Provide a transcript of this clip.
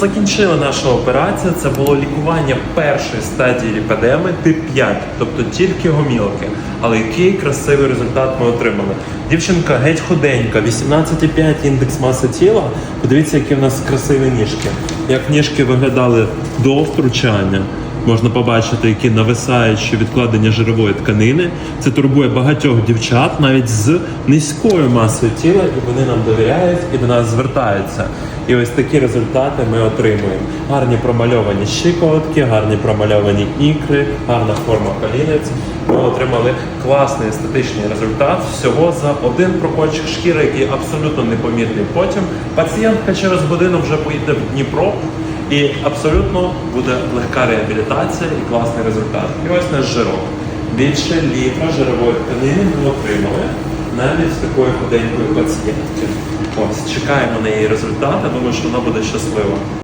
Закінчили нашу операцію. Це було лікування першої стадії ліпедеми тип 5, тобто тільки гомілки. Але який красивий результат ми отримали. Дівчинка геть худенька, 18,5 індекс маси тіла. Подивіться, які в нас красиві ніжки. Як ніжки виглядали до втручання. Можна побачити, які нависаючі відкладення жирової тканини. Це турбує багатьох дівчат навіть з низькою масою тіла, і вони нам довіряють і до нас звертаються. І ось такі результати ми отримуємо. Гарні промальовані щиколотки, гарні промальовані ікри, гарна форма колінець. Ми отримали класний естетичний результат всього за один прокольчик шкіри, який абсолютно непомітний. Потім пацієнтка через годину вже поїде в Дніпро. І абсолютно буде легка реабілітація і класний результат. І ось наш жирок. Більше літра жирової тканини ми отримали навіть з такою худенькою пацієнтки. Ось чекаємо на її результати. Думаю, що вона буде щаслива.